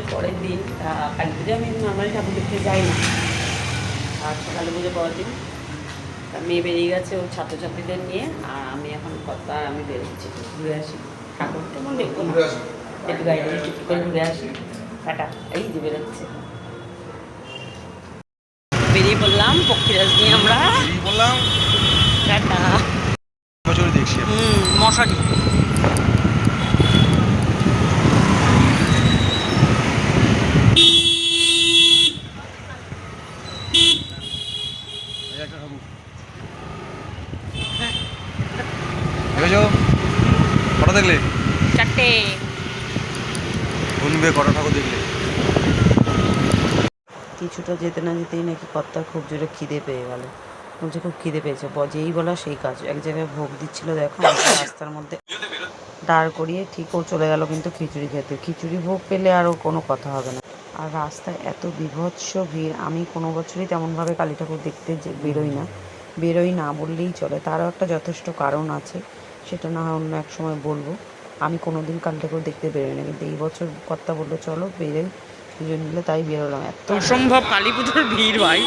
পুজোর পরের দিন কালী পুজো আমি নর্মালি ঠাকুর দেখতে যাই না। আর কালী পুজো পরের দিন তা মেয়ে বেরিয়ে গেছে ওর ছাত্রছাত্রীদের নিয়ে আর আমি এখন কথা আমি বেরোচ্ছি ঘুরে আসি। ঠাকুর তেমন দেখব না। একটু গাড়ি একটু করে ঘুরে আসি। টাটা এই যে বেরোচ্ছে। বেরিয়ে পড়লাম পক্ষীরাজ নিয়ে আমরা। বললাম টাটা। মশারি এই একটা ঠাকুর। দেখেছ কটা দেখলে? চারটে। গুনবে কটা ঠাকুর দেখলে। কিছুটা যেতে না যেতেই নাকি কর্তার খুব জোরে খিদে পেয়ে গেল। বলছে খুব খিদে পেয়েছে। যেই বলা সেই কাজ। এক জায়গায় ভোগ দিচ্ছিল দেখো রাস্তার মধ্যে দাঁড় করিয়ে ঠিক ও চলে গেল কিন্তু খিচুড়ি খেতে। খিচুড়ি ভোগ পেলে আরও কোনো কথা হবে না। আর রাস্তায় এত বিভৎস ভিড়, আমি কোনো বছরই তেমনভাবে কালী ঠাকুর দেখতে যে বেরোই না। বেরোই না বললেই চলে। তারও একটা যথেষ্ট কারণ আছে, সেটা না হয় অন্য এক সময় বলব। আমি কোনো দিন কালী ঠাকুর দেখতে বেরোই না, কিন্তু এই বছর কর্তা বলল, চলো বেরোই। দুজন মিলে তাই বেরোলাম। এত অসম্ভব কালী পুজোর ভিড় ভাই।